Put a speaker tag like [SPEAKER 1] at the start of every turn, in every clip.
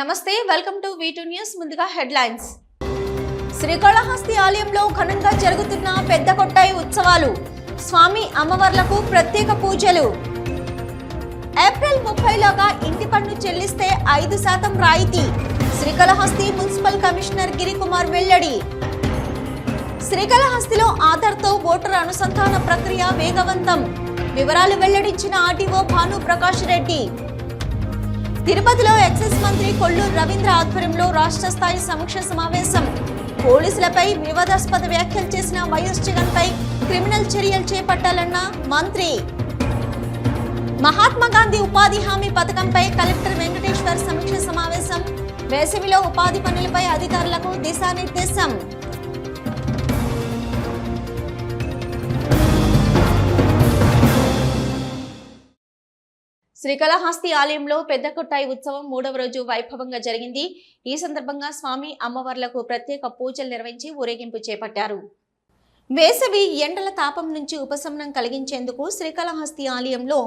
[SPEAKER 1] నమస్తే welcome to V two news ముందుగా headlines. Srikalahasti ఆలయంలో ఘనంగా జరుగుతున్న పెద్ద కొట్టాయి ఉత్సవాలు. స్వామి అమ్మవార్లకు ప్రత్యేక పూజలు. ఏప్రిల్ ముప్పైలోగా ఇంటి పన్ను చెల్లిస్తే ఐదు శాతం రాయితీ. శ్రీకాళహస్తి మున్సిపల్ కమిషనర్ గిరికుమార్ వెల్లడి. శ్రీకాళహస్తిలో ఆధార్తో ఓటర్ అనుసంధాన ప్రక్రియ వేగవంతం. వివరాలు వెల్లడించిన ఆర్టీఓ భాను ప్రకాష్ రెడ్డి. తిరుపతిలో ఎక్సైజ్ మంత్రి కొల్లూరు రవీంద్ర ఆధ్వర్యంలో రాష్ట్ర స్థాయి సమీక్ష సమావేశం. పోలీసులపై వివాదాస్పద వ్యాఖ్యలు చేసిన వైఎస్ జగన్ పై క్రిమినల్ చర్యలు చేపట్టాలన్న మంత్రి. మహాత్మా గాంధీ ఉపాధి హామీ పథకంపై కలెక్టర్ వెంకటేశ్వర్ సమీక్ష సమావేశం. వేసవిలో ఉపాధి పనులపై అధికారులకు దిశానిర్దేశం. శ్రీకాళహస్తి ఆలయంలో పెద్ద కొట్టాయి ఉత్సవం మూడవ రోజు వైభవంగా జరిగింది. ఈ సందర్భంగా స్వామి అమ్మవార్లకు ప్రత్యేక పూజలు నిర్వహించి ఊరేగింపు చేపట్టారు. వేసవి ఎండల తాపం నుంచి ఉపశమనం కలిగించేందుకు శ్రీకాళహస్తి ఆలయంలో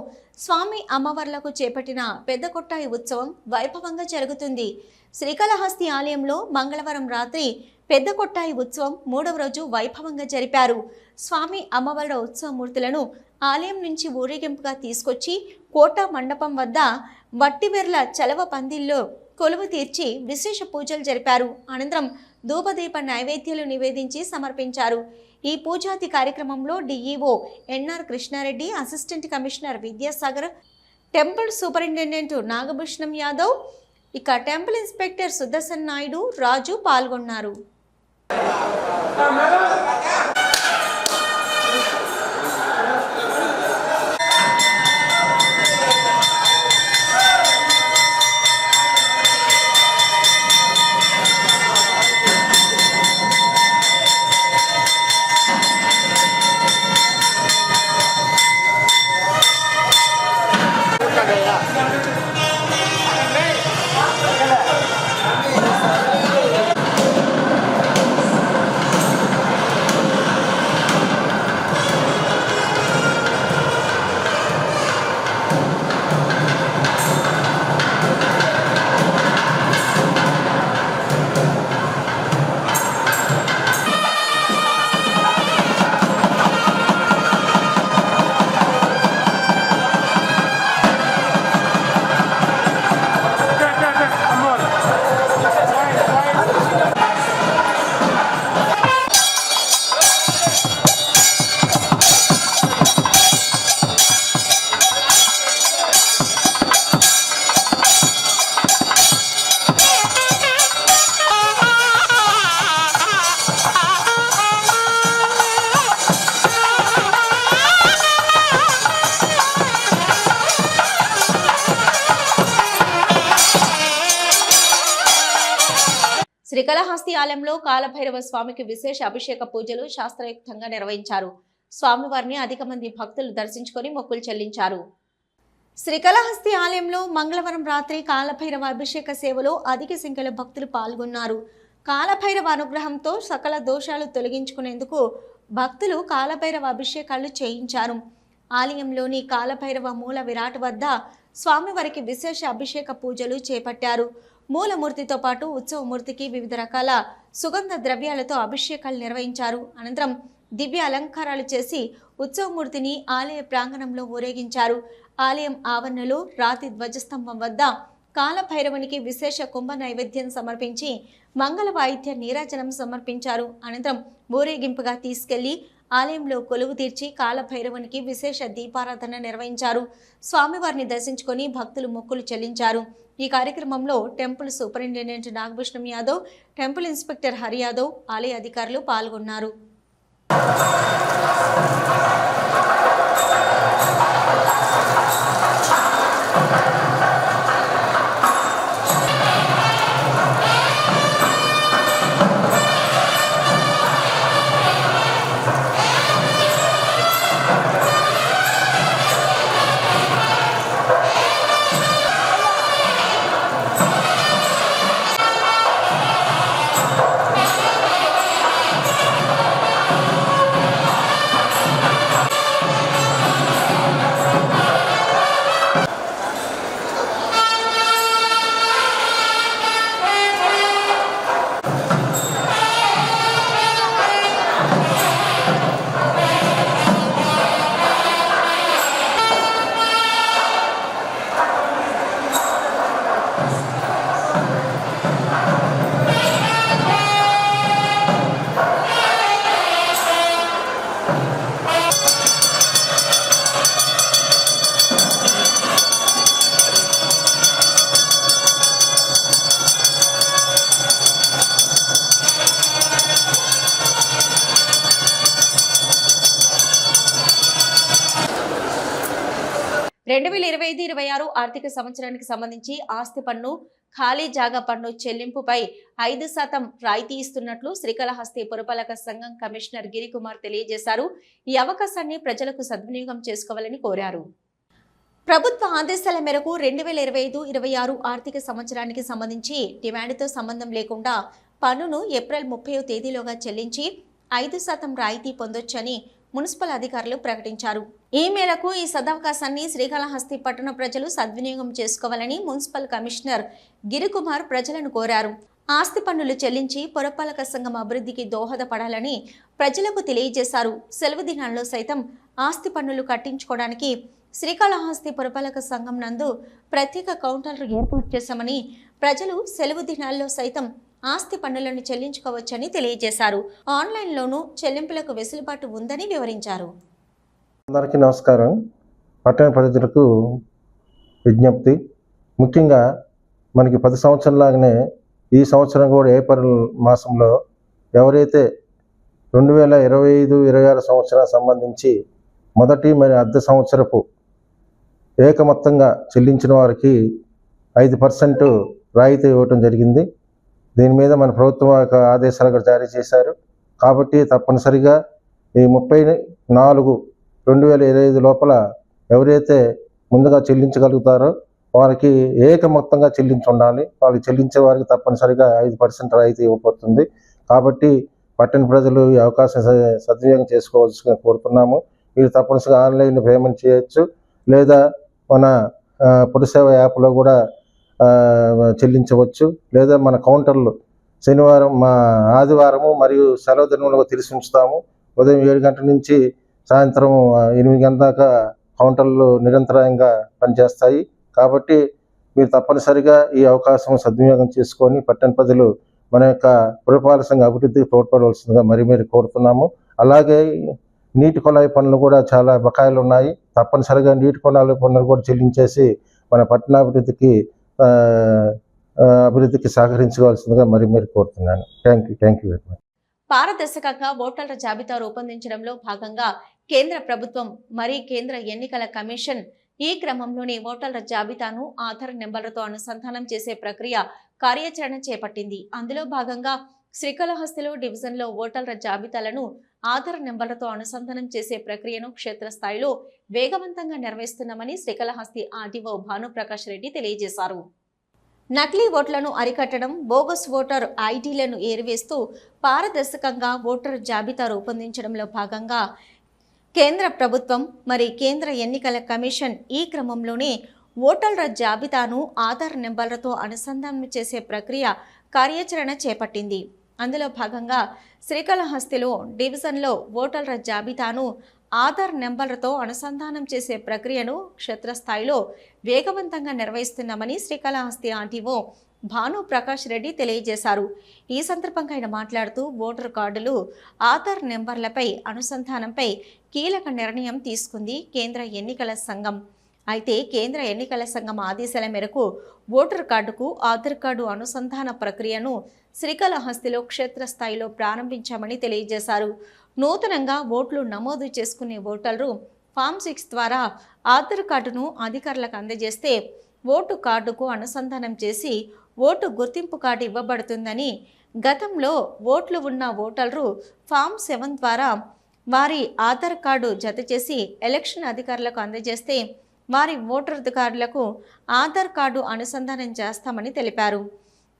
[SPEAKER 1] స్వామి అమ్మవార్లకు చేపట్టిన పెద్ద కొట్టాయి ఉత్సవం వైభవంగా జరుగుతుంది. శ్రీకాళహస్తి ఆలయంలో మంగళవారం రాత్రి పెద్ద కొట్టాయి ఉత్సవం మూడవ రోజు వైభవంగా జరిపారు. స్వామి అమ్మవార్ల ఉత్సవమూర్తులను ఆలయం నుంచి ఊరేగింపుగా తీసుకొచ్చి కోట మండపం వద్ద వట్టివెర్ల చలవ పందిల్లో కొలువు తీర్చి విశేష పూజలు జరిపారు. అనంతరం ధూపదీప నైవేద్యాలు నివేదించి సమర్పించారు. ఈ పూజాతి కార్యక్రమంలో DEO NR Krishna Reddy assistant commissioner Vidyasagar temple superintendent Nagabhushanam Yadav ఇక టెంపుల్ ఇన్స్పెక్టర్ సుదర్శన్ నాయుడు రాజు పాల్గొన్నారు. Amém. శ్రీకాళహస్తి ఆలయంలో కాలభైరవ స్వామికి విశేష అభిషేక పూజలు శాస్త్రయుక్తంగా నిర్వహించారు. స్వామివారిని అధిక మంది భక్తులు దర్శించుకొని మొక్కులు చెల్లించారు. శ్రీకాళహస్తి ఆలయంలో మంగళవారం రాత్రి కాలభైరవ అభిషేక సేవలో అధిక సంఖ్యలో భక్తులు పాల్గొన్నారు. కాలభైరవ అనుగ్రహంతో సకల దోషాలు తొలగించుకునేందుకు భక్తులు కాలభైరవ అభిషేకాలు చేయించారు. ఆలయంలోని కాలభైరవ మూల విరాట్ వద్ద స్వామివారికి విశేష అభిషేక పూజలు చేపట్టారు. మూలమూర్తితో పాటు ఉత్సవమూర్తికి వివిధ రకాల సుగంధ ద్రవ్యాలతో అభిషేకాలు నిర్వహించారు. అనంతరం దివ్య అలంకారాలు చేసి ఉత్సవమూర్తిని ఆలయ ప్రాంగణంలో ఊరేగించారు. ఆలయం ఆవరణలో రాతి ధ్వజస్తంభం వద్ద కాలభైరవునికి విశేష కుంభ నైవేద్యం సమర్పించి మంగళ వాయిద్య నీరాజనం సమర్పించారు. అనంతరం ఊరేగింపుగా తీసుకెళ్ళి ఆలయంలో కొలువు తీర్చి కాలభైరవునికి విశేష దీపారాధన నిర్వహించారు. స్వామివారిని దర్శించుకొని భక్తులు మొక్కులు చెల్లించారు. ఈ కార్యక్రమంలో temple superintendent Nagabhushanam Yadav temple inspector Hari Yadav ఆలయ అధికారులు పాల్గొన్నారు. రెండు వేల ఇరవై ఐదు ఇరవై ఆరు ఆర్థిక సంవత్సరానికి సంబంధించి ఆస్తి పన్ను ఖాళీ జాగా పన్ను చెల్లింపుపై ఐదు శాతం రాయితీ ఇస్తున్నట్లు శ్రీకాళహస్తి పురపాలక సంఘం కమిషనర్ గిరికుమార్ తెలియజేశారు. ఈ అవకాశాన్ని ప్రజలకు సద్వినియోగం చేసుకోవాలని కోరారు. ప్రభుత్వ ఆదేశాల మేరకు రెండు వేల ఇరవై ఐదు ఇరవై ఆరు ఆర్థిక సంవత్సరానికి సంబంధించి డిమాండ్తో సంబంధం లేకుండా పన్నును ఏప్రిల్ ముప్పై తేదీలోగా చెల్లించి ఐదు శాతం రాయితీ పొందొచ్చని మున్సిపల్ అధికారులు ప్రకటించారు. ఈ మేరకు ఈ సదవకాశాన్ని శ్రీకాళహస్తి పట్టణ ప్రజలు సద్వినియోగం చేసుకోవాలని మున్సిపల్ కమిషనర్ గిరికుమార్ ప్రజలను కోరారు. ఆస్తి పన్నులు చెల్లించి పురపాలక సంఘం అభివృద్ధికి దోహదపడాలని ప్రజలకు తెలియజేశారు. సెలవు దినాల్లో సైతం ఆస్తి పన్నులు కట్టించుకోవడానికి శ్రీకాళహస్తి పురపాలక సంఘం నందు ప్రత్యేక కౌంటర్లు ఏర్పాటు చేశామని ప్రజలు సెలవు దినాల్లో సైతం ఆస్తి పన్నులను చెల్లించుకోవచ్చని తెలియజేశారు. ఆన్లైన్లోనూ చెల్లింపులకు వెసులుబాటు ఉందని వివరించారు.
[SPEAKER 2] అందరికీ నమస్కారం. పట్టణ ప్రజలకు విజ్ఞప్తి. ముఖ్యంగా మనకి పది సంవత్సరంలాగానే ఈ సంవత్సరం కూడా ఏప్రిల్ మాసంలో ఎవరైతే రెండు వేల ఇరవై ఐదు ఇరవై ఆరు సంవత్సరానికి సంబంధించి మొదటి మరి అర్ధ సంవత్సరపు ఏకమొత్తంగా చెల్లించిన వారికి ఐదు పర్సెంట్ రాయితీ ఇవ్వటం జరిగింది. దీని మీద మన ప్రభుత్వం యొక్క ఆదేశాలు కూడా జారీ చేశారు. కాబట్టి తప్పనిసరిగా ఈ ముప్పై నాలుగు రెండు వేల ఇరవై ఐదు లోపల ఎవరైతే ముందుగా చెల్లించగలుగుతారో వారికి ఏక మొత్తంగా చెల్లించి ఉండాలి వాళ్ళు చెల్లించే వారికి తప్పనిసరిగా ఐదు పర్సెంట్ రాయితీ ఇవ్వబోతుంది. కాబట్టి పట్టణ ప్రజలు ఈ అవకాశం సద్వినియోగం చేసుకోవాల్సిందిగా కోరుతున్నాము. మీరు తప్పనిసరిగా ఆన్లైన్ పేమెంట్ చేయొచ్చు. లేదా మన ఆ, పురసేవ యాప్లో కూడా చెల్లించవచ్చు. లేదా మన కౌంటర్లు శనివారం మా ఆదివారము మరియు సెలవు దినములు తెలిసి ఉంచుతాము. ఉదయం ఏడు గంటల నుంచి సాయంత్రం ఎనిమిది గంటల దాకా కౌంటర్లు నిరంతరాయంగా పనిచేస్తాయి. కాబట్టి మీరు తప్పనిసరిగా ఈ అవకాశం సద్వినియోగం చేసుకొని పట్టణ ప్రజలు మన యొక్క పురపాలక సంఘ అభివృద్ధికి తోడ్పడవలసిందిగా మరి మీరు కోరుతున్నాము. అలాగే నీటి కొలాయి పనులు కూడా చాలా బకాయిలు ఉన్నాయి. తప్పనిసరిగా నీటి కొలాయి పనులు కూడా చెల్లించేసి మన పట్టణాభివృద్ధికి అభివృద్ధికి సహకరించవలసిందిగా మరి మీరు కోరుతున్నాను. Thank you thank you very much.
[SPEAKER 1] పారదర్శకంగా ఓటర్ల జాబితా రూపొందించడంలో భాగంగా కేంద్ర ప్రభుత్వం మరి కేంద్ర ఎన్నికల కమిషన్ ఈ క్రమంలోనే ఓటర్ల జాబితాను ఆధార్ నెంబర్లతో అనుసంధానం చేసే ప్రక్రియ కార్యాచరణ చేపట్టింది. అందులో భాగంగా శ్రీకాళహస్తిలో డివిజన్లో ఓటర్ల జాబితాలను ఆధార్ నెంబర్లతో అనుసంధానం చేసే ప్రక్రియను క్షేత్రస్థాయిలో వేగవంతంగా నిర్వహిస్తున్నామని శ్రీకాళహస్తి ఆర్డీఓ భానుప్రకాష్ రెడ్డి తెలియజేశారు. నకిలీ ఓట్లను అరికట్టడం బోగస్ ఓటర్ ఐడీలను ఏరివేస్తూ పారదర్శకంగా ఓటర్ జాబితా రూపొందించడంలో భాగంగా కేంద్ర ప్రభుత్వం మరి కేంద్ర ఎన్నికల కమిషన్ ఈ క్రమంలోనే ఓటర్ల జాబితాను ఆధార్ నెంబర్లతో అనుసంధానం చేసే ప్రక్రియ కార్యాచరణ చేపట్టింది. అందులో భాగంగా శ్రీకాళహస్తిలో డివిజన్లో ఓటర్ల జాబితాను ఆధార్ నెంబర్లతో అనుసంధానం చేసే ప్రక్రియను క్షేత్రస్థాయిలో వేగవంతంగా నిర్వహిస్తున్నామని శ్రీకాళహస్తి ఆర్టీఓ భాను ప్రకాష్ రెడ్డి తెలియజేశారు. ఈ సందర్భంగా ఆయన మాట్లాడుతూ ఓటర్ కార్డులు ఆధార్ నెంబర్లపై అనుసంధానంపై కీలక నిర్ణయం తీసుకుంది కేంద్ర ఎన్నికల సంఘం. అయితే కేంద్ర ఎన్నికల సంఘం ఆదేశాల మేరకు ఓటర్ కార్డుకు ఆధార్ కార్డు అనుసంధాన ప్రక్రియను శ్రీకాళహస్తిలో క్షేత్రస్థాయిలో ప్రారంభించామని తెలియజేశారు. నూతనంగా ఓట్లు నమోదు చేసుకునే ఓటర్లు ఫామ్ సిక్స్ ద్వారా ఆధార్ కార్డును అధికారులకు అందజేస్తే ఓటు కార్డుకు అనుసంధానం చేసి ఓటు గుర్తింపు కార్డు ఇవ్వబడుతుందని గతంలో ఓట్లు ఉన్న ఓటర్లు ఫామ్ సెవెన్ ద్వారా వారి ఆధార్ కార్డు జత చేసి ఎలక్షన్ అధికారులకు అందజేస్తే వారి ఓటర్ కార్డులకు ఆధార్ కార్డు అనుసంధానం చేస్తామని తెలిపారు.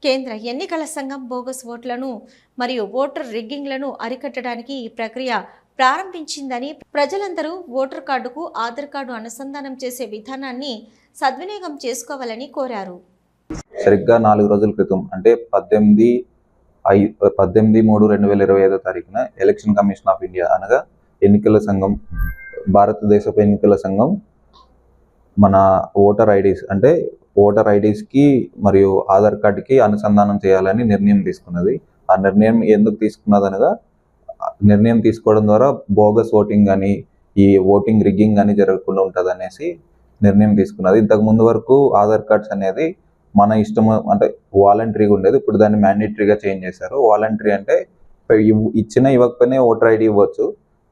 [SPEAKER 1] కేంద్ర ఎన్నికల సంఘం బోగస్ ఓట్లను మరియు ఓటర్ రిగ్గింగ్లను అరికట్టడానికి ఈ ప్రక్రియ ప్రారంభించిందని ప్రజలందరూ ఓటర్ కార్డుకు ఆధార్ కార్డు అనుసంధానం చేసే విధానాన్ని సద్వినియోగం చేసుకోవాలని కోరారు.
[SPEAKER 3] సరిగ్గా నాలుగు రోజుల క్రితం అంటే పద్దెనిమిది ఐ పద్దెనిమిది మూడు రెండు వేల ఇరవై ఐదో తారీఖున ఎలక్షన్ కమిషన్ ఆఫ్ ఇండియా అనగా ఎన్నికల సంఘం భారతదేశపు ఎన్నికల సంఘం మన ఓటర్ ఐడీస్ అంటే ఓటర్ ఐడీస్కి మరియు ఆధార్ కార్డుకి అనుసంధానం చేయాలని నిర్ణయం తీసుకున్నది. ఆ నిర్ణయం ఎందుకు తీసుకున్నదనగా నిర్ణయం తీసుకోవడం ద్వారా బోగస్ ఓటింగ్ కానీ ఈ ఓటింగ్ రిగ్గింగ్ కానీ జరగకుండా ఉంటుంది అనేసి నిర్ణయం తీసుకున్నది. ఇంతకు ముందు వరకు ఆధార్ కార్డ్స్ అనేది మన ఇష్టం అంటే వాలంటరీగా ఉండేది. ఇప్పుడు దాన్ని మ్యాండేటరీగా చేంజ్ చేశారు. వాలంటరీ అంటే ఇచ్చిన ఇవ్వకపోయినా ఓటర్ ఐడి ఇవ్వచ్చు.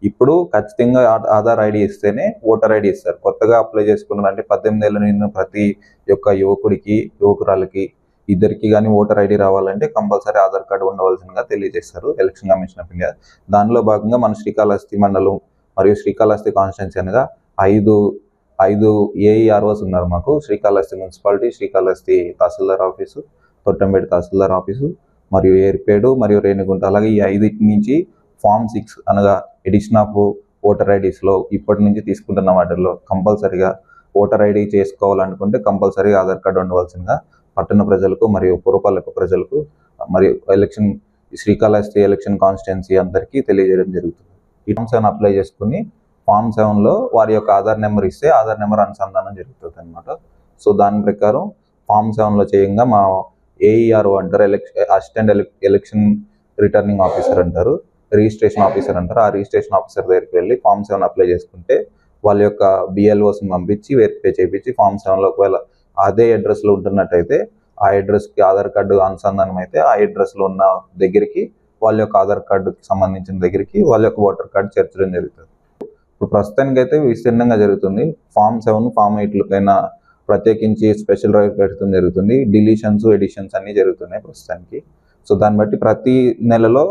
[SPEAKER 3] ఇప్పుడు ఖచ్చితంగా ఆధార్ ఐడి ఇస్తేనే ఓటర్ ఐడి ఇస్తారు. కొత్తగా అప్లై చేసుకున్నారు అంటే పద్దెనిమిది ఏళ్ళ నిన్న ప్రతి యొక్క యువకుడికి యువకురాలకి ఇద్దరికి కానీ ఓటర్ ఐడి రావాలంటే కంపల్సరీ ఆధార్ కార్డు ఉండవలసిందిగా తెలియజేస్తారు ఎలక్షన్ కమిషన్ ఆఫ్ ఇండియా. దానిలో భాగంగా మన శ్రీకాళహస్తి మండలం మరియు శ్రీకాళహస్తి కాన్స్టిట్యున్సీ అనగా ఐదు ఐదు ఏఈఆర్ఓస్ ఉన్నారు మాకు. Srikalahasti municipality Srikalahasti tahsildar office Thottampeta tahsildar office మరియు ఏర్పేడు మరియు రేణిగుంట. అలాగే ఈ ఐదు నుంచి ఫామ్ సిక్స్ అనగా ఎడిషన్ ఆఫ్ ఓటర్ ఐడీస్లో ఇప్పటి నుంచి తీసుకుంటున్న వాటిల్లో కంపల్సరీగా ఓటర్ ఐడి చేసుకోవాలనుకుంటే కంపల్సరీగా ఆధార్ కార్డు ఉండవలసిందిగా పట్టణ ప్రజలకు మరియు పురపాలక ప్రజలకు మరియు ఎలక్షన్ శ్రీకాళహస్తి ఎలక్షన్ కాన్స్టిట్యున్సీ అందరికీ తెలియజేయడం జరుగుతుంది. ఈ ఫామ్ సెవెన్ అప్లై చేసుకుని ఫామ్ సెవెన్లో వారి యొక్క ఆధార్ నెంబర్ ఇస్తే ఆధార్ నెంబర్ అనుసంధానం జరుగుతుంది అనమాట సో దాని ప్రకారం ఫామ్ సెవెన్లో చేయంగా మా ఏఈఆర్ఓ అంటారు election assistant election returning officer అంటారు. రిజిస్ట్రేషన్ ఆఫీసర్ అంటారు. ఆ రిజిస్ట్రేషన్ ఆఫీసర్ దగ్గరికి వెళ్ళి ఫామ్ సెవెన్ అప్లై చేసుకుంటే వాళ్ళ యొక్క బిఎల్ఓస్ని పంపించి వెరిఫై చేయించి ఫామ్ సెవెన్లో ఒకవేళ అదే అడ్రస్లో ఉంటున్నట్టయితే ఆ అడ్రస్కి ఆధార్ కార్డు అనుసంధానం అయితే ఆ అడ్రస్లో ఉన్న దగ్గరికి వాళ్ళ యొక్క ఆధార్ కార్డుకి సంబంధించిన దగ్గరికి వాళ్ళ యొక్క ఓటర్ కార్డు చేర్చడం జరుగుతుంది. ఇప్పుడు ప్రస్తుతానికి అయితే విస్తీర్ణంగా జరుగుతుంది. ఫామ్ సెవెన్ ఫామ్ ఎయిట్లకైనా ప్రత్యేకించి స్పెషల్ డ్రైవ్ పెట్టడం జరుగుతుంది. డిలీషన్స్ ఎడిషన్స్ అన్నీ జరుగుతున్నాయి ప్రస్తుతానికి. సో దాన్ని బట్టి ప్రతి నెలలో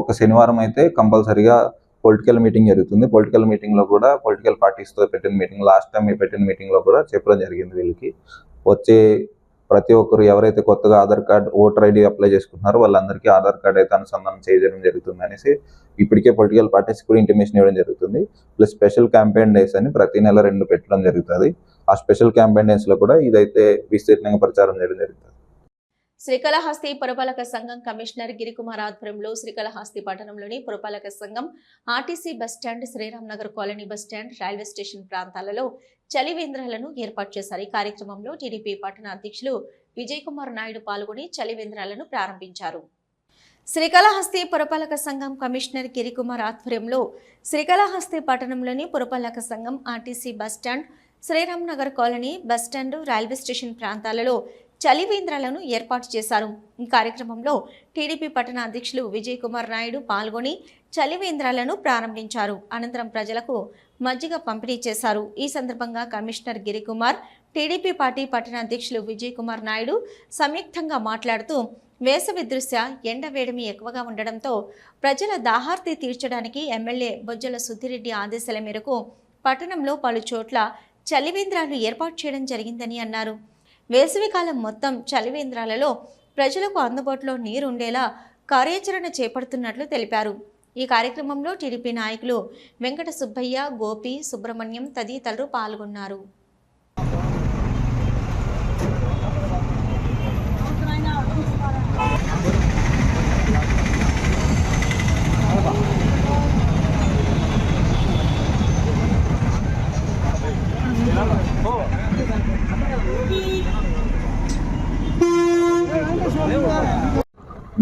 [SPEAKER 3] ఒక శనివారం అయితే కంపల్సరీగా పొలిటికల్ మీటింగ్ జరుగుతుంది. పొలిటికల్ మీటింగ్లో కూడా పొలిటికల్ పార్టీస్తో పెట్టిన మీటింగ్ లాస్ట్ టైం పెట్టిన మీటింగ్లో కూడా చెప్పడం జరిగింది వీళ్ళకి. వచ్చే ప్రతి ఒక్కరు ఎవరైతే కొత్తగా Aadhaar card voter ID apply చేసుకుంటున్నారో వాళ్ళందరికీ ఆధార్ కార్డ్ అయితే అనుసంధానం చేయడం జరుగుతుంది అనేసి ఇప్పటికే పొలిటికల్ పార్టీస్ కూడా ఇంటిమేషన్ ఇవ్వడం జరుగుతుంది. ప్లస్ స్పెషల్ క్యాంపెయిన్ డేస్ అని ప్రతి నెల రెండు పెట్టడం జరుగుతుంది. ఆ స్పెషల్ క్యాంపెయిన్ డేస్లో కూడా ఇదైతే విస్తీర్ణంగా ప్రచారం చేయడం జరుగుతుంది.
[SPEAKER 1] శ్రీకళహస్తి పురపాలక సంఘం కమిషనర్ గిరికుమార్ ఆధ్వర్యంలో శ్రీకళహస్తి పట్టణంలోని పురపాలక సంఘం RTC bus stand Sriram Nagar colony bus stand railway station ప్రాంతాలలో చలివేంద్రాలను ఏర్పాటు చేశారు. ఈ కార్యక్రమంలో టీడీపీ పట్టణ అధ్యక్షులు విజయ్ కుమార్ నాయుడు పాల్గొని చలివేంద్రాలను ప్రారంభించారు. శ్రీకాళహస్తి పురపాలక సంఘం కమిషనర్ గిరికుమార్ ఆధ్వర్యంలో శ్రీకాళహస్తి పట్టణంలోని పురపాలక సంఘం RTC bus stand Sriram Nagar colony bus stand railway station ప్రాంతాలలో చలివేంద్రాలను ఏర్పాటు చేశారు. ఈ కార్యక్రమంలో టీడీపీ పట్టణ అధ్యక్షులు విజయ్ కుమార్ నాయుడు పాల్గొని చలివేంద్రాలను ప్రారంభించారు. అనంతరం ప్రజలకు మజ్జిగ పంపిణీ చేశారు. ఈ సందర్భంగా కమిషనర్ గిరికుమార్ టీడీపీ పార్టీ పట్టణ అధ్యక్షులు విజయ్ కుమార్ నాయుడు సంయుక్తంగా మాట్లాడుతూ వేసవి దృశ్య ఎండ వేడిమి ఎక్కువగా ఉండడంతో ప్రజల దాహార్తి తీర్చడానికి ఎమ్మెల్యే బొజ్జల సుద్దిరెడ్డి ఆదేశాల మేరకు పట్టణంలో పలు చోట్ల చలివేంద్రాలు ఏర్పాటు చేయడం జరిగిందని అన్నారు. వేసవికాలం మొత్తం చలివేంద్రాలలో ప్రజలకు అందుబాటులో నీరు ఉండేలా కార్యాచరణ చేపడుతున్నట్లు తెలిపారు. ఈ కార్యక్రమంలో టీడీపీ నాయకులు వెంకట సుబ్బయ్య గోపి సుబ్రహ్మణ్యం తదితరులు పాల్గొన్నారు.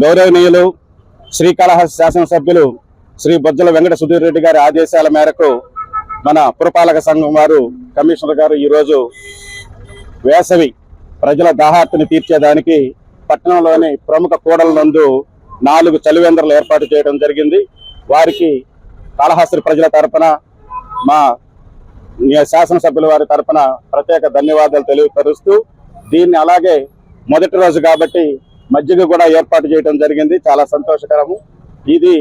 [SPEAKER 4] గౌరవనీయులు శ్రీకాళహస్తి శాసనసభ్యులు శ్రీ బొజ్జల వెంకట సుధీర్ రెడ్డి గారి ఆదేశాల మేరకు మన పురపాలక సంఘం వారు కమిషనర్ గారు ఈరోజు వేసవి ప్రజల దాహార్తిని తీర్చేదానికి పట్టణంలోని ప్రముఖ కూడల నందు నాలుగు చలివేంద్రలు ఏర్పాటు చేయడం జరిగింది. వారికి కాళహస్తి ప్రజల తరపున మా శాసనసభ్యుల వారి తరపున ప్రత్యేక ధన్యవాదాలు తెలియపరుస్తూ దీన్ని అలాగే మొదటి రోజు కాబట్టి మజ్జిగ కూడా ఏర్పాటు చేయడం జరిగింది. చాలా సంతోషకరము. ఇది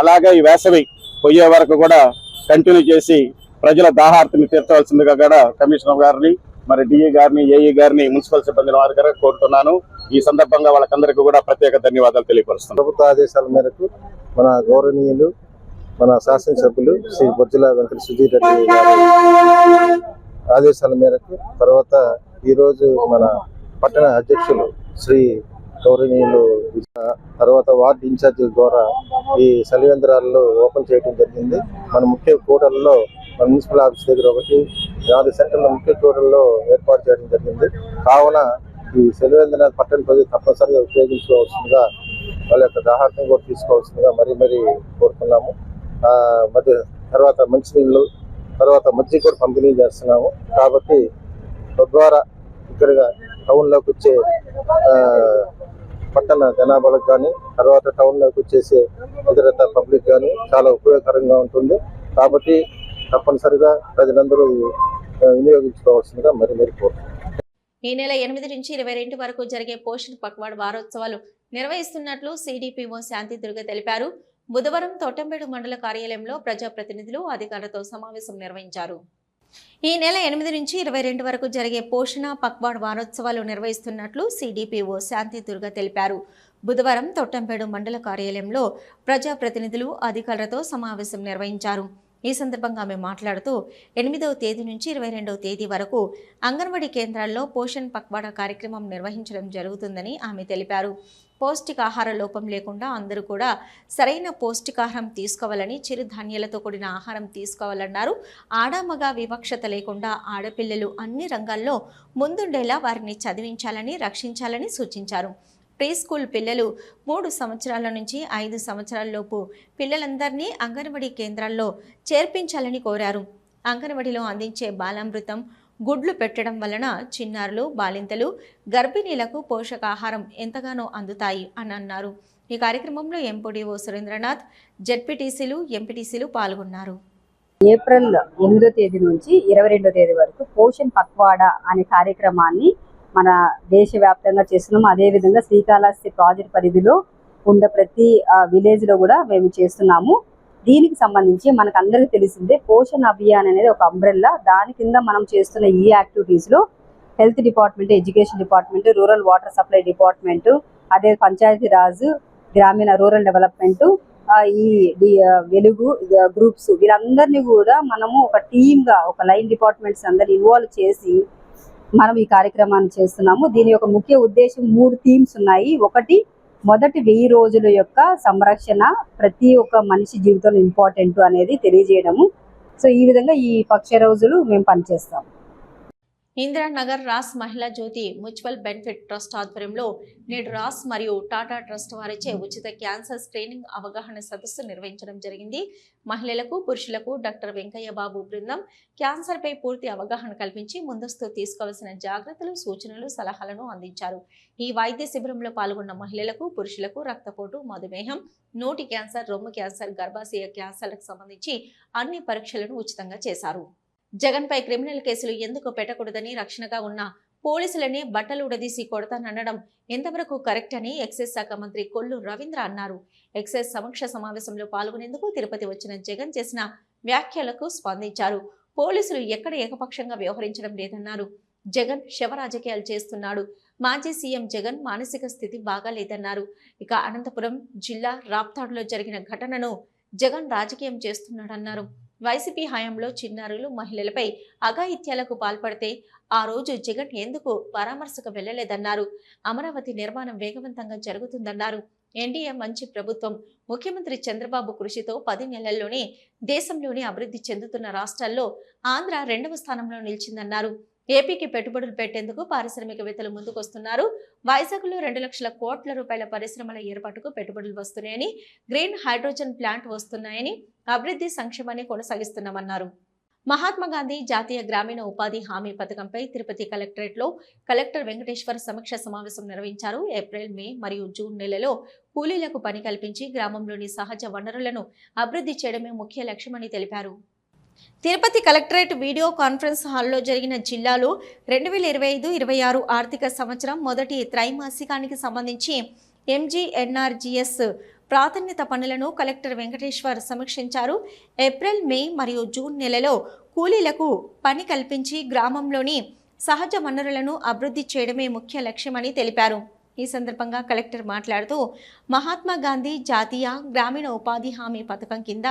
[SPEAKER 4] అలాగే ఈ వేసవి పోయే వరకు కూడా కంటిన్యూ చేసి ప్రజల దాహార్తిని తీర్చవలసిందిగా కూడా కమిషనర్ గారిని మరి డిఈ గారిని ఏఈ గారిని మున్సిపల్ సిబ్బంది వారి గారు కోరుతున్నాను. ఈ సందర్భంగా వాళ్ళకందరికీ కూడా ప్రత్యేక ధన్యవాదాలు తెలియపరుస్తున్నాను.
[SPEAKER 2] ప్రభుత్వ ఆదేశాల మేరకు మన గౌరవనీయులు మన శాసనసభ్యులు శ్రీ బొజ్జల వెంకట సుధీర్ రెడ్డి ఆదేశాల మేరకు తర్వాత ఈరోజు మన పట్టణ అధ్యక్షులు శ్రీ గౌరవనీయులు తర్వాత వార్డు ఇన్ఛార్జీల ద్వారా ఈ సలివేంద్రాలను ఓపెన్ చేయడం జరిగింది. మన ముఖ్య కూటల్లో మన మున్సిపల్ ఆఫీస్ దగ్గర ఒకటి నాలుగు సెంటర్ల ముఖ్య కూడల్లో ఏర్పాటు చేయడం జరిగింది. కావున ఈ సెలవేంద్రనాథ్ పట్టణ ప్రజలు తప్పనిసరిగా ఉపయోగించుకోవాల్సిందిగా వాళ్ళ యొక్క దాహార్థం కూడా తీసుకోవాల్సిందిగా మరీ మరీ కోరుతున్నాము. మధ్య తర్వాత మంచినీళ్ళు తర్వాత మజ్జిగ కూడా పంపిణీ చేస్తున్నాము. కాబట్టి తద్వారా ఇక్కడ టౌన్లోకి వచ్చే ఆ, పట్టణ జనాభాలకు కానీ తర్వాత టౌన్లోకి వచ్చేసే ఇతరత పబ్లిక్ కానీ చాలా ఉపయోగకరంగా ఉంటుంది. కాబట్టి తప్పనిసరిగా ప్రజలందరూ వినియోగించుకోవాల్సిందిగా మరి మరి కోరుతున్నాను
[SPEAKER 1] ఈ నెల ఎనిమిది నుంచి ఇరవై రెండు వరకు జరిగే పోషణ్ పక్వాడ్ వారోత్సవాలు నిర్వహిస్తున్నట్లు సిడిపిఓ శాంతి దుర్గ తెలిపారు. బుధవారం తోటంబేడు మండల కార్యాలయంలో ప్రజాప్రతినిధులు అధికారులతో సమావేశం నిర్వహించారు. ఈ నెల ఎనిమిది నుంచి ఇరవై రెండు వరకు జరిగే పోషణ పక్వాడ్ వారోత్సవాలు నిర్వహిస్తున్నట్లు సిడిపిఓ శాంతి దుర్గ తెలిపారు. బుధవారం తొట్టంపేడు మండల కార్యాలయంలో ప్రజాప్రతినిధులు అధికారులతో సమావేశం నిర్వహించారు. ఈ సందర్భంగా ఆమె మాట్లాడుతూ ఎనిమిదవ తేదీ నుంచి ఇరవై రెండవ తేదీ వరకు అంగన్వాడీ కేంద్రాల్లో పోషణ్ పక్వాడా కార్యక్రమం నిర్వహించడం జరుగుతుందని ఆమె తెలిపారు. పౌష్టికాహార లోపం లేకుండా అందరూ కూడా సరైన పౌష్టికాహారం తీసుకోవాలని చిరుధాన్యాలతో కూడిన ఆహారం తీసుకోవాలన్నారు. ఆడామగ వివక్షత లేకుండా ఆడపిల్లలు అన్ని రంగాల్లో ముందుండేలా వారిని చదివించాలని రక్షించాలని సూచించారు. ప్రీ స్కూల్ పిల్లలు మూడు సంవత్సరాల నుంచి ఐదు సంవత్సరాలలోపు పిల్లలందరినీ అంగన్వాడీ కేంద్రాల్లో చేర్పించాలని కోరారు. అంగన్వాడీలో అందించే బాలామృతం గుడ్లు పెట్టడం వలన చిన్నారులు బాలింతలు గర్భిణీలకు పోషకాహారం ఎంతగానో అందుతాయి అని అన్నారు. ఈ కార్యక్రమంలో ఎంపీడీఓ సురేంద్రనాథ్ జెడ్పీటీసీలు ఎంపీటీసీలు పాల్గొన్నారు.
[SPEAKER 5] ఏప్రిల్ ఎనిమిదో తేదీ నుంచి ఇరవై రెండో తేదీ వరకు పోషన్ పక్వాడా అనే కార్యక్రమాన్ని మన దేశవ్యాప్తంగా చేస్తున్నాం. అదేవిధంగా శ్రీకాళహస్తి ప్రాజెక్ట్ పరిధిలో ఉండే ప్రతి విలేజ్లో కూడా మేము చేస్తున్నాము. దీనికి సంబంధించి మనకు అందరికీ తెలిసిందే పోషణ్ అభియాన్ అనేది ఒక అంబ్రెల్లా దాని కింద మనం చేస్తున్న ఈ యాక్టివిటీస్లో health department education department rural water supply department అదే పంచాయతీ రాజ్ గ్రామీణ రూరల్ డెవలప్మెంట్ ఈ వెలుగు గ్రూప్స్ వీళ్ళందరినీ కూడా మనము ఒక టీమ్గా ఒక లైన్ డిపార్ట్మెంట్స్ అందరు ఇన్వాల్వ్ చేసి మనం ఈ కార్యక్రమాన్ని చేస్తున్నాము. దీని యొక్క ముఖ్య ఉద్దేశం మూడు థీమ్స్ ఉన్నాయి. ఒకటి మొదటి వెయ్యి రోజుల యొక్క సంరక్షణ ప్రతి ఒక్క మనిషి జీవితంలో ఇంపార్టెంట్ అనేది తెలియజేయడము. సో ఈ విధంగా ఈ పక్ష రోజులు మేము పనిచేస్తాము.
[SPEAKER 1] ఇందిరానగర్ రాస్ మహిళా జ్యోతి మ్యూచువల్ బెనిఫిట్ ట్రస్ట్ ఆధ్వర్యంలో నేడు రాస్ మరియు టాటా ట్రస్ట్ వారిచే ఉచిత క్యాన్సర్ స్క్రీనింగ్ అవగాహన సదస్సు నిర్వహించడం జరిగింది. మహిళలకు పురుషులకు డాక్టర్ వెంకయ్య బాబు బృందం క్యాన్సర్పై పూర్తి అవగాహన కల్పించి ముందస్తు తీసుకోవాల్సిన జాగ్రత్తలు సూచనలు సలహాలను అందించారు. ఈ వైద్య శిబిరంలో పాల్గొన్న మహిళలకు పురుషులకు రక్తపోటు మధుమేహం నోటి క్యాన్సర్ రొమ్ము క్యాన్సర్ గర్భాశయ క్యాన్సర్లకు సంబంధించి అన్ని పరీక్షలను ఉచితంగా చేశారు. జగన్ పై క్రిమినల్ కేసులు ఎందుకు పెట్టకూడదని రక్షణగా ఉన్న పోలీసులనే బట్టలు ఉడదీసి కొడతాననడం ఎంతవరకు కరెక్ట్ అని ఎక్సైజ్ శాఖ మంత్రి కొల్లు రవీంద్ర అన్నారు. ఎక్సైజ్ సమీక్ష సమావేశంలో పాల్గొనేందుకు తిరుపతి వచ్చిన జగన్ చేసిన వ్యాఖ్యలకు స్పందించారు. పోలీసులు ఎక్కడ ఏకపక్షంగా వ్యవహరించడం లేదన్నారు. జగన్ శవ రాజకీయాలు చేస్తున్నాడు. మాజీ సీఎం జగన్ మానసిక స్థితి బాగాలేదన్నారు. ఇక అనంతపురం జిల్లా రాప్తాడులో జరిగిన ఘటనను జగన్ రాజకీయం చేస్తున్నాడన్నారు. వైసీపీ హయాంలో చిన్నారులు మహిళలపై అఘాయిత్యాలకు పాల్పడితే ఆ రోజు జగన్ ఎందుకు పరామర్శకు వెళ్ళలేదన్నారు అమరావతి నిర్మాణం వేగవంతంగా జరుగుతుందన్నారు. ఎన్డీఏ మంచి ప్రభుత్వం ముఖ్యమంత్రి చంద్రబాబు కృషితో పది నెలల్లోనే దేశంలోనే అభివృద్ధి చెందుతున్న రాష్ట్రాల్లో ఆంధ్ర రెండవ స్థానంలో నిలిచిందన్నారు. ఏపీకి పెట్టుబడులు పెట్టేందుకు పారిశ్రామికవేత్తలు ముందుకొస్తున్నారు. వైజాగ్లో రెండు లక్షల కోట్ల రూపాయల పరిశ్రమల ఏర్పాటుకు పెట్టుబడులు వస్తున్నాయని గ్రీన్ హైడ్రోజన్ ప్లాంట్ వస్తున్నాయని అభివృద్ధి సంక్షేమాన్ని కొనసాగిస్తున్నామన్నారు. మహాత్మా గాంధీ జాతీయ గ్రామీణ ఉపాధి హామీ పథకంపై తిరుపతి కలెక్టరేట్లో కలెక్టర్ వెంకటేశ్వర సమీక్ష సమావేశం నిర్వహించారు. ఏప్రిల్ మే మరియు జూన్ నెలలో కూలీలకు పని కల్పించి గ్రామంలోని సహజ వనరులను అభివృద్ధి చేయడమే ముఖ్య లక్ష్యమని తెలిపారు. తిరుపతి కలెక్టరేట్ వీడియో కాన్ఫరెన్స్ హాల్లో జరిగిన జిల్లాలో రెండు వేల ఇరవై ఐదు ఇరవై ఆరు ఆర్థిక సంవత్సరం మొదటి త్రైమాసికానికి సంబంధించి ఎంజీఎన్ఆర్జీఎస్ ప్రాధాన్యత పనులను కలెక్టర్ వెంకటేశ్వర్ సమీక్షించారు. ఏప్రిల్ మే మరియు జూన్ నెలలో కూలీలకు పని కల్పించి గ్రామంలోని సహజ వనరులను అభివృద్ధి చేయడమే ముఖ్య లక్ష్యమని తెలిపారు. ఈ సందర్భంగా కలెక్టర్ మాట్లాడుతూ మహాత్మా గాంధీ జాతీయ గ్రామీణ ఉపాధి హామీ పథకం కింద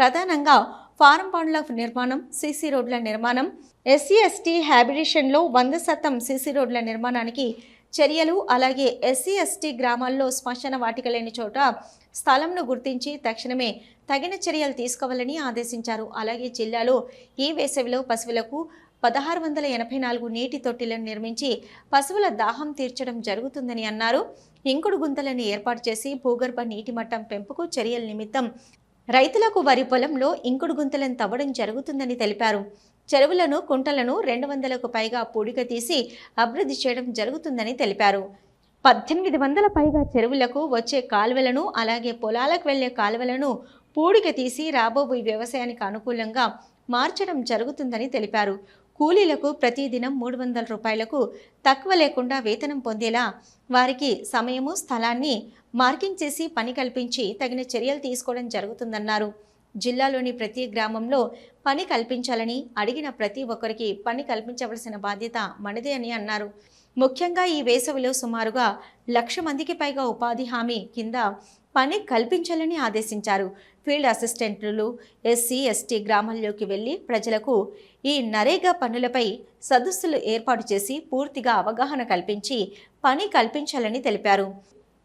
[SPEAKER 1] ప్రధానంగా ఫారం పనుల నిర్మాణం సీసీ రోడ్ల నిర్మాణం ఎస్సీ ఎస్టీ హ్యాబిటేషన్లో వంద శాతం సీసీ రోడ్ల నిర్మాణానికి చర్యలు అలాగే ఎస్సీ ఎస్టీ గ్రామాల్లో శ్మశాన వాటిక లేని చోట స్థలంను గుర్తించి తక్షణమే తగిన చర్యలు తీసుకోవాలని ఆదేశించారు. అలాగే జిల్లాలో ఈ వేసవిలో పశువులకు పదహారు వందల ఎనభై నాలుగు నీటి తొట్టిలను నిర్మించి పశువుల దాహం తీర్చడం జరుగుతుందని అన్నారు. ఇంకుడు గుంతలను ఏర్పాటు చేసి భూగర్భ నీటి మట్టం పెంపుకు చర్యల నిమిత్తం రైతులకు వరి పొలంలో ఇంకుడు గుంతలను తవ్వడం జరుగుతుందని తెలిపారు. చెరువులను కుంటలను రెండు వందలకు పైగా పూడిక తీసి అభివృద్ధి చేయడం జరుగుతుందని తెలిపారు. పద్దెనిమిది వందల పైగా చెరువులకు వచ్చే కాలువలను అలాగే పొలాలకు వెళ్ళే కాలువలను పూడిక తీసి రాబోయే వ్యవసాయానికి అనుకూలంగా మార్చడం జరుగుతుందని తెలిపారు. కూలీలకు ప్రతిదినం మూడు వందల రూపాయలకు తక్కువ లేకుండా వేతనం పొందేలా వారికి సమయము స్థలాన్ని మార్కింగ్ చేసి పని కల్పించి తగిన చర్యలు తీసుకోవడం జరుగుతుందన్నారు. జిల్లాలోని ప్రతి గ్రామంలో పని కల్పించాలని అడిగిన ప్రతి ఒక్కరికి పని కల్పించవలసిన బాధ్యత మనదే అని అన్నారు. ముఖ్యంగా ఈ వేసవిలో సుమారుగా లక్ష మందికి పైగా ఉపాధి హామీ కింద పని కల్పించాలని ఆదేశించారు. ఫీల్డ్ అసిస్టెంట్లు ఎస్సీ ఎస్టీ గ్రామాల్లోకి వెళ్ళి ప్రజలకు ఈ నరేగా పనులపై సదస్సులు ఏర్పాటు చేసి పూర్తిగా అవగాహన కల్పించి పని కల్పించాలని తెలిపారు.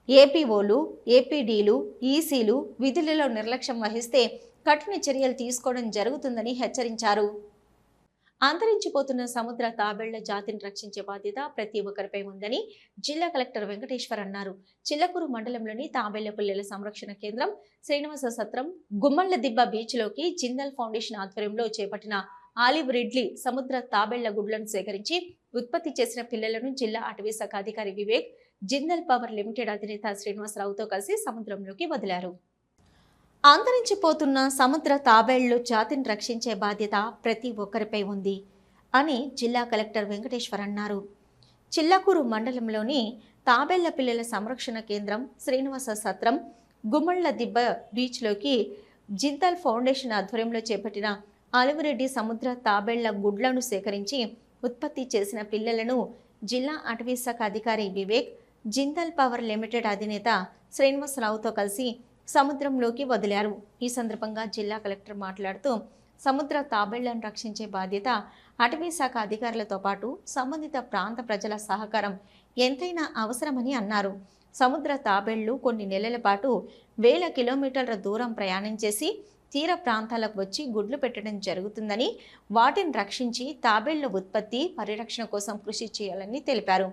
[SPEAKER 1] ఏపీఓలు ఏపీడీలు ఈసీలు విధులలో నిర్లక్ష్యం వహిస్తే కఠిన చర్యలు తీసుకోవడం జరుగుతుందని హెచ్చరించారు. అంతరించిపోతున్న సముద్ర తాబేళ్ళ జాతిని రక్షించే బాధ్యత ప్రతి ఒక్కరిపై ఉందని జిల్లా కలెక్టర్ వెంకటేశ్వర్ అన్నారు. చిల్లకూరు మండలంలోని తాబేళ్ళ పిల్లల సంరక్షణ కేంద్రం శ్రీనివాస సత్రం గుమ్మళ్ళ దిబ్బ బీచ్లోకి జిందల్ ఫౌండేషన్ ఆధ్వర్యంలో చేపట్టిన ఆలివ్ రిడ్లీ సముద్ర తాబేళ్ళ గుడ్లను సేకరించి ఉత్పత్తి చేసిన పిల్లలను జిల్లా అటవీ శాఖ అధికారి వివేక్ జిందల్ పవర్ లిమిటెడ్ అధినేత శ్రీనివాసరావుతో కలిసి సముద్రంలోకి వదిలారు. అంతరించిపోతున్న సముద్ర తాబేళ్ళు జాతిని రక్షించే బాధ్యత ప్రతి ఒక్కరిపై ఉంది అని జిల్లా కలెక్టర్ వెంకటేశ్వర్ అన్నారు. చిల్లకూరు మండలంలోని తాబేళ్ళ పిల్లల సంరక్షణ కేంద్రం శ్రీనివాస సత్రం గుమ్మళ్ళ దిబ్బ బీచ్లోకి జింతల్ ఫౌండేషన్ ఆధ్వర్యంలో చేపట్టిన అలవిరెడ్డి సముద్ర తాబేళ్ళ గుడ్లను సేకరించి ఉత్పత్తి చేసిన పిల్లలను జిల్లా అటవీ శాఖ అధికారి వివేక్ జింతల్ పవర్ లిమిటెడ్ అధినేత శ్రీనివాసరావుతో కలిసి సముద్రంలోకి వదిలారు. ఈ సందర్భంగా జిల్లా కలెక్టర్ మాట్లాడుతూ సముద్ర తాబేళ్ళను రక్షించే బాధ్యత అటవీ శాఖ అధికారులతో పాటు సంబంధిత ప్రాంత ప్రజల సహకారం ఎంతైనా అవసరమని అన్నారు. సముద్ర తాబేళ్ళు కొన్ని నెలల పాటు వేల కిలోమీటర్ల దూరం ప్రయాణం చేసి తీర ప్రాంతాలకు వచ్చి గుడ్లు పెట్టడం జరుగుతుందని వాటిని రక్షించి తాబేళ్ళ ఉత్పత్తి పరిరక్షణ కోసం కృషి చేయాలని తెలిపారు.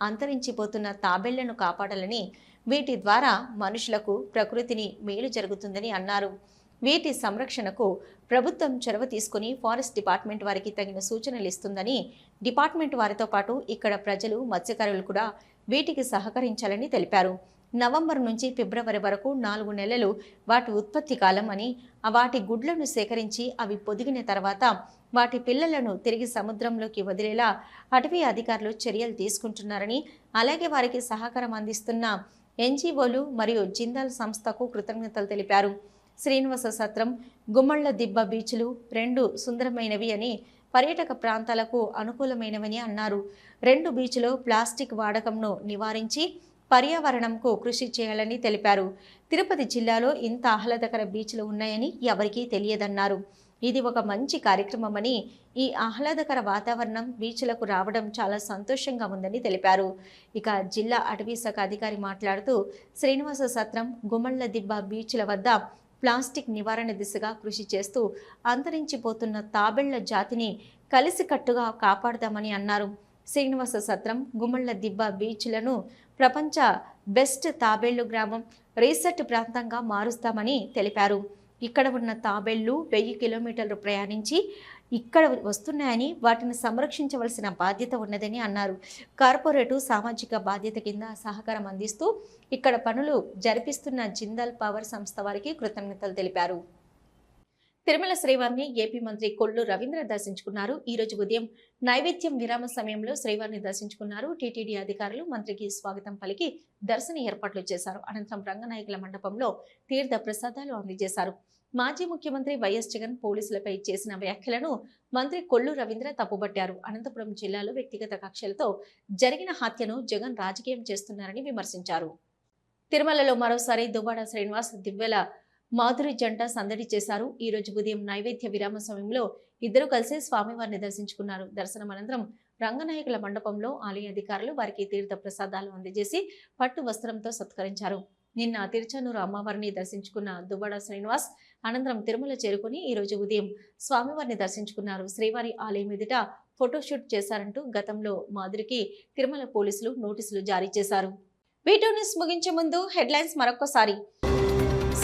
[SPEAKER 1] అంతరించిపోతున్న తాబేళ్ళను కాపాడాలని వీటి ద్వారా మనుషులకు ప్రకృతిని మేలు జరుగుతుందని అన్నారు. వీటి సంరక్షణకు ప్రభుత్వం చొరవ తీసుకుని ఫారెస్ట్ డిపార్ట్మెంట్ వారికి తగిన సూచనలు ఇస్తుందని డిపార్ట్మెంట్ వారితో పాటు ఇక్కడ ప్రజలు మత్స్యకారులు కూడా వీటికి సహకరించాలని తెలిపారు. నవంబర్ నుంచి ఫిబ్రవరి వరకు నాలుగు నెలలు వాటి ఉత్పత్తి కాలం అని వాటి గుడ్లను సేకరించి అవి పొదిగిన తర్వాత వాటి పిల్లలను తిరిగి సముద్రంలోకి వదిలేలా అటవీ అధికారులు చర్యలు తీసుకుంటున్నారని అలాగే వారికి సహకారం అందిస్తున్న ఎన్జీఓలు మరియు జిందాల్ సంస్థకు కృతజ్ఞతలు తెలిపారు. శ్రీనివాస సత్రం గుమ్మళ్ళ దిబ్బ బీచ్లు రెండు సుందరమైనవి అని పర్యాటక ప్రాంతాలకు అనుకూలమైనవని అన్నారు. రెండు బీచ్లో ప్లాస్టిక్ వాడకంను నివారించి పర్యావరణంకు కృషి చేయాలని తెలిపారు. తిరుపతి జిల్లాలో ఇంత ఆహ్లాదకర బీచ్లు ఉన్నాయని ఎవరికీ తెలియదన్నారు. ఇది ఒక మంచి కార్యక్రమమని ఈ ఆహ్లాదకర వాతావరణం బీచ్లకు రావడం చాలా సంతోషంగా ఉందని తెలిపారు. ఇక జిల్లా అటవీ శాఖ అధికారి మాట్లాడుతూ శ్రీనివాస సత్రం గుమ్మళ్ళ దిబ్బ బీచ్ల వద్ద ప్లాస్టిక్ నివారణ దిశగా కృషి చేస్తూ అంతరించిపోతున్న తాబెళ్ళ జాతిని కలిసికట్టుగా కాపాడదామని అన్నారు. శ్రీనివాస సత్రం గుమ్మళ్ళ దిబ్బ బీచ్లను ప్రపంచ బెస్ట్ తాబేళ్ళు గ్రామం రీసెర్ట్ ప్రాంతంగా మారుస్తామని తెలిపారు. ఇక్కడ ఉన్న తాబేళ్ళు వెయ్యి కిలోమీటర్లు ప్రయాణించి ఇక్కడ వస్తున్నాయని వాటిని సంరక్షించవలసిన బాధ్యత ఉన్నదని అన్నారు. కార్పొరేటు సామాజిక బాధ్యత కింద సహకారం అందిస్తూ ఇక్కడ పనులు జరిపిస్తున్న జిందాల్ పవర్ సంస్థ వారికి కృతజ్ఞతలు తెలిపారు. తిరుమల శ్రీవారిని ఏపీ మంత్రి కొల్లు రవీంద్ర దర్శించుకున్నారు. ఈ రోజు ఉదయం నైవేద్యం విరామ సమయంలో శ్రీవారిని దర్శించుకున్నారు. టీటీడీ అధికారులు మంత్రికి స్వాగతం పలికి దర్శన ఏర్పాట్లు చేశారు. అనంతరం రంగనాయకుల మండపంలో తీర్థ ప్రసాదాలు అందజేశారు. మాజీ ముఖ్యమంత్రి వైఎస్ జగన్ పోలీసులపై చేసిన వ్యాఖ్యలను మంత్రి కొల్లు రవీంద్ర తప్పుబట్టారు. అనంతపురం జిల్లాలో వ్యక్తిగత కక్షలతో జరిగిన హత్యను జగన్ రాజకీయం చేస్తున్నారని విమర్శించారు. తిరుమలలో మరోసారి దుబాడా శ్రీనివాస్ దివ్యల మాధురి జంట సందడి చేశారు. ఈ రోజు ఉదయం నైవేద్య విరామ సమయంలో ఇద్దరు కలిసి స్వామివారిని దర్శించుకున్నారు. దర్శనం అనంతరం రంగనాయకుల మండపంలో ఆలయ అధికారులు వారికి తీర్థ ప్రసాదాలు అందజేసి పట్టు వస్త్రంతో సత్కరించారు. నిన్న తిరుచానూరు అమ్మవారిని దర్శించుకున్న దువ్వాడ శ్రీనివాస్ అనంతరం తిరుమల చేరుకుని ఈ రోజు ఉదయం స్వామివారిని దర్శించుకున్నారు. శ్రీవారి ఆలయం ఎదుట ఫోటోషూట్ చేశారంటూ గతంలో మాధురికి తిరుమల పోలీసులు నోటీసులు జారీ చేశారు. వీటో న్యూస్ ముగించే ముందు హెడ్లైన్స్ మరొకసారి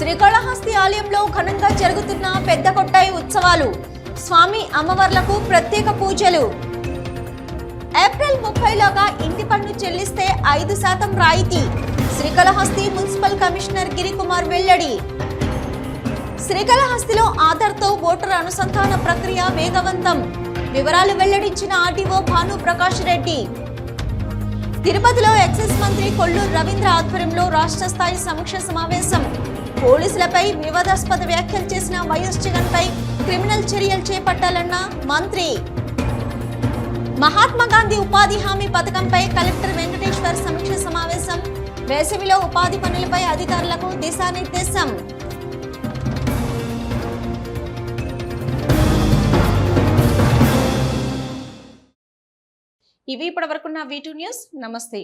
[SPEAKER 1] శ్రీకాళహస్తి ఆలయంలో ఘనంగా జరుగుతున్న పెద్ద కొట్టాయి ఉత్సవాలు. స్వామి అమ్మవార్లకు ప్రత్యేక పూజలు. ఏప్రిల్ ముప్పైలోగా ఇంటి పన్ను చెల్లిస్తే ఐదు శాతం రాయితీ. శ్రీకాళహస్తి మున్సిపల్ కమిషనర్ గిరికుమార్ వెల్లడి. శ్రీకాళహస్తిలో ఆధార్తో ఓటర్ అనుసంధాన ప్రక్రియ వేగవంతం. వివరాలు వెల్లడించిన ఆర్టీఓ భాను ప్రకాష్ రెడ్డి. తిరుపతిలో ఎక్సైజ్ మంత్రి కొల్లూరు రవీంద్ర ఆధ్వర్యంలో రాష్ట్ర స్థాయి సమీక్ష సమావేశం. పోలీసులపై వివాదాస్పద వ్యాఖ్యలు చేసిన వైఎస్ జగన్ పై క్రిమినల్ చర్యలు చేపట్టాలన్న మంత్రి. మహాత్మా గాంధీ ఉపాధి హామీ పథకంపై కలెక్టర్ వెంకటేశ్వర్ సమీక్ష సమావేశం. వేసవిలో ఉపాధి పనులపై అధికారులకు దిశానిర్దేశం. ఇవి ఇప్పటివరకున్న వీ టూ న్యూస్. నమస్తే.